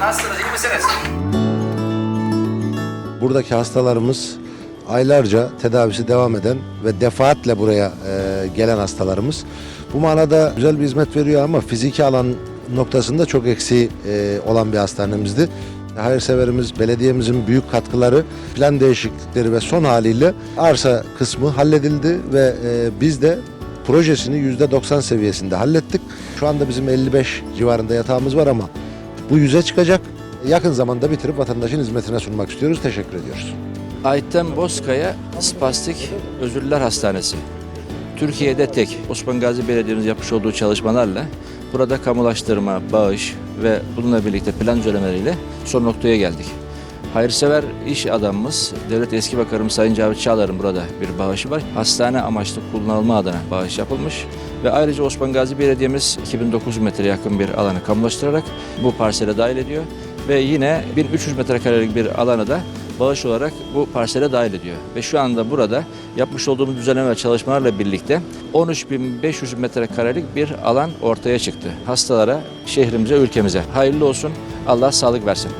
Nasılsınız? iyi misiniz? Buradaki hastalarımız aylarca tedavisi devam eden ve defaatle buraya e, gelen hastalarımız. Bu manada güzel bir hizmet veriyor ama fiziki alan noktasında çok eksiği e, olan bir hastanemizdi. Hayırseverimiz, belediyemizin büyük katkıları, plan değişiklikleri ve son haliyle arsa kısmı halledildi ve e, biz de projesini %90 seviyesinde hallettik. Şu anda bizim 55 civarında yatağımız var ama bu 100'e çıkacak. Yakın zamanda bitirip vatandaşın hizmetine sunmak istiyoruz. Teşekkür ediyoruz. Ayten Bozkaya Spastik Özürlüler Hastanesi. Türkiye'de tek Osman Gazi Belediye'nin yapmış olduğu çalışmalarla burada kamulaştırma, bağış ve bununla birlikte plan düzenlemeleriyle son noktaya geldik. Hayırsever iş adamımız Devlet Eski Bakanım Sayın Cavit Çağlar'ın burada bir bağışı var. Hastane amaçlı kullanılma adına bağış yapılmış ve ayrıca Osman Gazi Belediye'miz 2009 metre yakın bir alanı kamulaştırarak bu parsele dahil ediyor ve yine 1300 metrekarelik bir alanı da bağış olarak bu parsele dahil ediyor. Ve şu anda burada yapmış olduğumuz düzenleme ve çalışmalarla birlikte 13.500 metrekarelik bir alan ortaya çıktı. Hastalara, şehrimize, ülkemize. Hayırlı olsun. Allah sağlık versin.